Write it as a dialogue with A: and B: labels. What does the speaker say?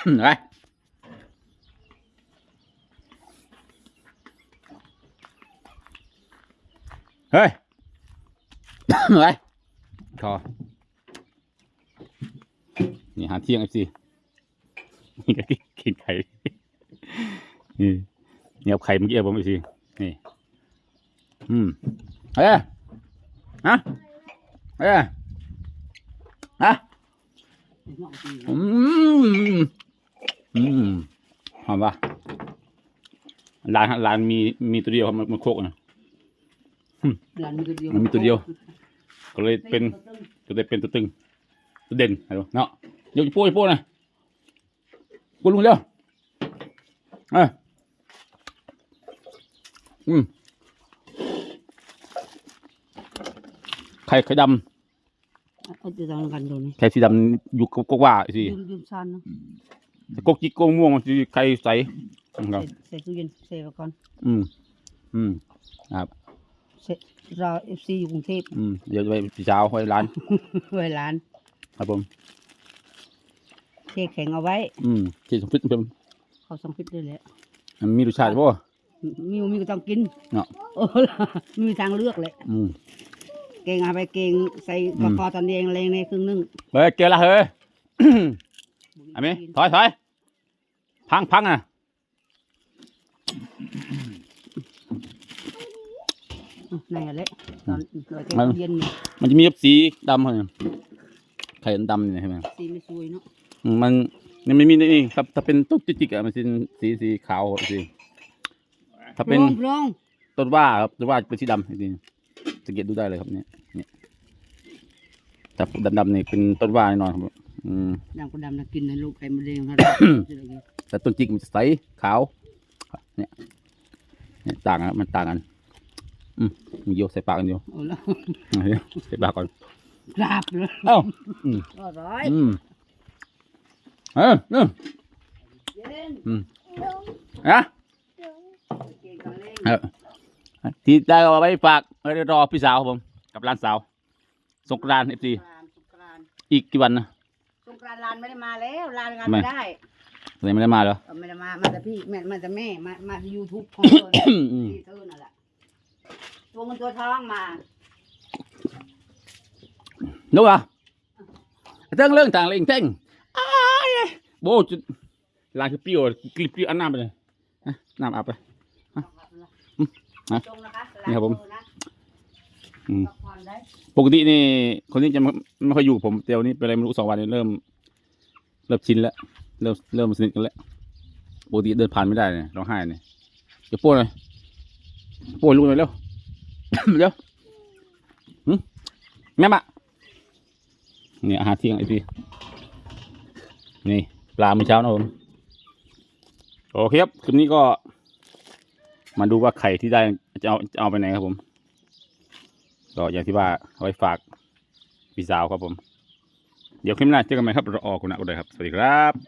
A: ไปเฮ้ยไปคอนี่หาเที่ยงไอซีนี่ก็กินไข่นี่นี่เอาไข่เมื่อกี้เอาผมไอซีนี่ อืมเฮ้ยฮะเฮ้ยฮะอืม อืมหอมปะร้านร้านมีมีตัวเดียวครับมันมันโคกนะ
B: ร้านมีตัวเดียว
A: มันมีตัวเดียว ก็เลยเป็นก็เลยเป็นตัวตึง ตัวเด่นเห็นปะเนาะเดี๋ยวจะพูดจะพูดนะพูดลุงเร็วเอะอืมไข่ไข่ด
B: เอาจะทำกันดูนี่ำ
A: ไข่สีดำอยู่กกว่าสิ
B: ยืมยืมชันนะ
A: กกจิกกงม่วงมันจะไข่ใสครับ
B: ใส่ใส่ตู้เย็นใส่ไว้ก่อน
A: อืม อืม
B: ใส่เราเอฟซีอยู่กรุงเทพ
A: อืมเดี๋ยวจะไปพี่เช้าไว้ร้าน
B: ไว้ร้าน
A: ครับผม
B: เทแข็งเอาไว้
A: อืมที่สมพิษเป็น
B: เขาสังพิษเลยแหละ
A: มันมีรสชาติป่ะ
B: มีมีก็ต้องกิน
A: เนาะ
B: โอ้ไม่มีทางเลือกเลย
A: อืม
B: เก่งเอาไปเก่งใส่กระเพาะตอนเองแรงในครึ่งนึง
A: เฮ้ยเกลือละเฮ้ย อันนี้ถอยถอย พังพังอะ
B: นั่นแหละตอนเราแกงเย็นนี่
A: มันจะมีสีดำเหรอไข่ดำนี่ใช่ไหม
B: สีไม่สวยเนาะ
A: อืมมันนี่ไม่มีนี่ครับถ้าเป็นต้นจิกๆอะมันเป็นสีสีขาวสีถ้าเป็น
B: ลองลอง
A: ต้นว่าครับต้นว่าเป็นสีดำจริงๆสังเกตดูได้เลยครับเนี่ยเนี่ยแต่ดำๆนี่เป็นต้นว่าแน่นอนครับ อืม
B: ดำก็ดำนะกินในลูกไข่มะเร็งครับ
A: แต่ต้นจิกมันจะใสขาว เนี่ยเนี่ยต่างกันมันต่างกัน อืมมีโยใส่ปากกันอยู่
B: โอ้แล้ว
A: เอาเดี๋ยวใส่ปากก่อน
B: กราบเลย
A: เอ้าอืม
B: อร่อย
A: อืมเออเออ
B: เย็น
A: อืมนะ
B: เก่งกันเล่น
A: เออที่ได้เอาไว้ฝากไว้รอพี่สาวครับผม กับร้านสาว สงกรานต์เอฟซี
B: สงกรานต์
A: อีกกี่วันนะ
B: สงกรานต์ลานไม่ได้มาแล้วลานงาน
A: ทำไม
B: ไม่ได้
A: เลยไม่ได้มาเหรอ
B: เออไม่ได้มา มาแต่พี่แม่มาแต่แม่ มามาที่ยูทูบของเธอ
A: อืม
B: ที่เธอนั่นแหละตัวเงินตัวทองมา
A: ลูกอะเรื่องเรื่องต่างเรื่องเต้งอ้ายโบจุดร้านคือเปรี้ยวกลิบเปรี้ยวอันน้ำไปเลยนะน้ำอาบไป ฮะ
B: จงนะคะ
A: นี่ครับผม
B: ลาเธอนะ
A: อืม
B: พักผ่อนได้
A: ปกตินี่คนที่จะไม่ไม่ค่อยอยู่กับผมเตียวนี้เป็นอะไรไม่รู้สองวันนี้เริ่ม เริ่มชินแล้ว เริ่มเริ่มสนิทกันแล้วปกติเดินผ่านไม่ได้เนี่ยร้องไห้เนี่ยจะโป้เลยโป้ลูกหน่อยเร็วเร็วแม่มะนี่อาหารเที่ยงไอพี่นี่ปลาเมื่อเช้านะผมโอเคครับคลิปนี้ก็ มาดูว่าไข่ที่ได้จะเอาจะเอาไปไหนครับผมก็อย่างที่ว่าเอาไว้ฝากพี่สาวครับผม เดี๋ยวคลิปหน้าเจอกันใหม่ครับรออคุณนะอุดยครับ สวัสดีครับ